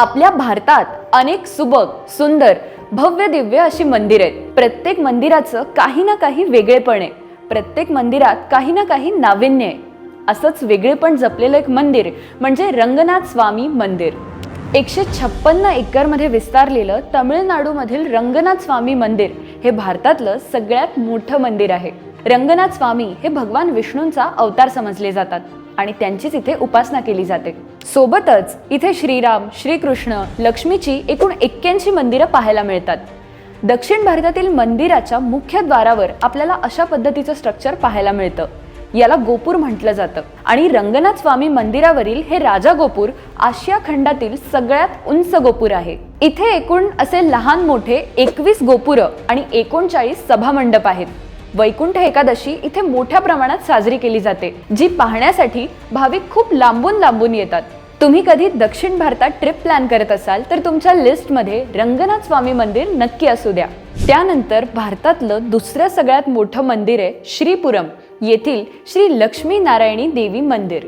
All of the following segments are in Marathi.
आपल्या भारतात अनेक सुबक सुंदर भव्य दिव्य अशी मंदिर आहेत. प्रत्येक मंदिराचं काही ना काही वेगळेपण आहे. प्रत्येक मंदिरात काही ना काही नाविन्य आहे. असंच वेगळेपण जपलेलं एक मंदिर म्हणजे रंगनाथ स्वामी मंदिर. एकशे छप्पन्न एकरमध्ये विस्तारलेलं तमिळनाडूमधील रंगनाथ स्वामी मंदिर हे भारतातलं सगळ्यात मोठं मंदिर आहे. रंगनाथ स्वामी हे भगवान विष्णूंचा अवतार समजले जातात. आणि त्यांचीच इथे उपासना केली जाते. सोबतच इथे श्रीराम श्रीकृष्ण लक्ष्मीची एकूण एक्क्याऐंशी मंदिरं पाहायला मिळतात. दक्षिण भारतातील मंदिराच्या मुख्य द्वारावर आपल्याला अशा पद्धतीचं स्ट्रक्चर पाहायला मिळतं. याला गोपूर म्हटलं जातं. आणि रंगनाथ स्वामी मंदिरावरील हे राजा गोपूर आशिया खंडातील सगळ्यात उंच गोपूर आहे. इथे एकूण असे लहान मोठे एकवीस गोपुरं आणि एकोणचाळीस सभामंडप आहेत. वैकुंठ एकादशी इथे मोठ्या प्रमाणात साजरी केली जाते जी पाहण्यासाठी भाविक खूप लांबून लांबून येतात. तुम्ही कधी दक्षिण भारतात ट्रिप प्लॅन करत असाल तर तुमच्या लिस्टमध्ये रंगनाथ स्वामी मंदिर नक्की असू द्या. त्यानंतर भारतातलं दुसरं सगळ्यात मोठं मंदिर आहे श्रीपुरम येथील श्री लक्ष्मी नारायणी देवी मंदिर.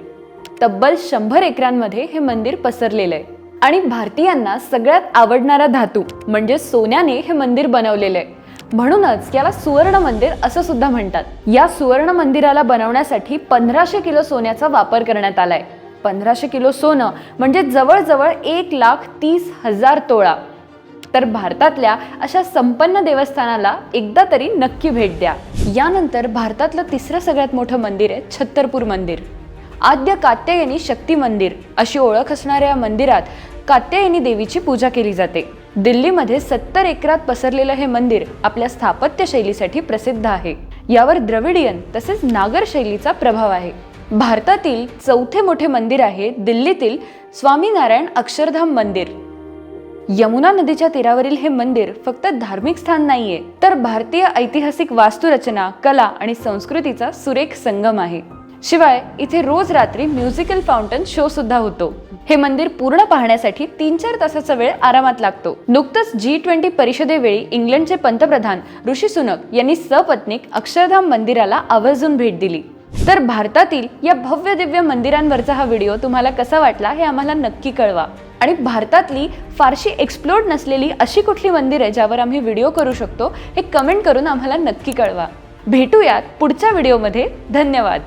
तब्बल शंभर एकरांमध्ये हे मंदिर पसरलेलं आहे. आणि भारतीयांना सगळ्यात आवडणारा धातू म्हणजे सोन्याने हे मंदिर बनवलेलं आहे. म्हणूनच याला सुवर्ण मंदिर असं सुद्धा म्हणतात. या सुवर्ण मंदिराला बनवण्यासाठी पंधराशे किलो सोन्याचा वापर करण्यात आलाय. पंधराशे किलो सोनं म्हणजे जवळजवळ एक लाख तीस हजार तोळा. तर भारतातल्या अशा संपन्न देवस्थानाला एकदा तरी नक्की भेट द्या. यानंतर भारतातलं तिसरं सगळ्यात मोठं मंदिर आहे छत्तरपूर मंदिर. आद्य कात्यायनी शक्ती मंदिर अशी ओळख असणाऱ्या या मंदिरात कात्यायनी देवीची पूजा केली जाते. दिल्लीमध्ये सत्तर एकरात पसरलेलं हे मंदिर आपल्या स्थापत्य शैलीसाठी प्रसिद्ध आहे. यावर द्रविडियन तसेच नागर शैलीचा प्रभाव आहे. भारतातील चौथे मोठे मंदिर आहे दिल्लीतील स्वामीनारायण अक्षरधाम मंदिर. यमुना नदीच्या तीरावरील हे मंदिर फक्त धार्मिक स्थान नाहीये तर भारतीय ऐतिहासिक वास्तुरचना कला आणि संस्कृतीचा सुरेख संगम आहे. शिवाय इथे रोज रात्री म्युझिकल फाउंटन शो सुद्धा होतो. हे मंदिर पूर्ण पाहण्यासाठी तीन चार तासाचा वेळ आरामात लागतो. नुकतंच जी ट्वेंटी परिषदेवेळी इंग्लंडचे पंतप्रधान ऋषी सुनक यांनी सपत्नीक अक्षरधाम मंदिराला आवर्जून भेट दिली. तर भारतातील या भव्य दिव्य मंदिरांवरचा हा व्हिडिओ तुम्हाला कसा वाटला हे आम्हाला नक्की कळवा. आणि भारतातली फारशी एक्सप्लोर्ड नसलेली अशी कुठली मंदिर आहे ज्यावर आम्ही व्हिडिओ करू शकतो हे कमेंट करून आम्हाला नक्की कळवा. भेटूयात पुढच्या व्हिडिओमध्ये. धन्यवाद.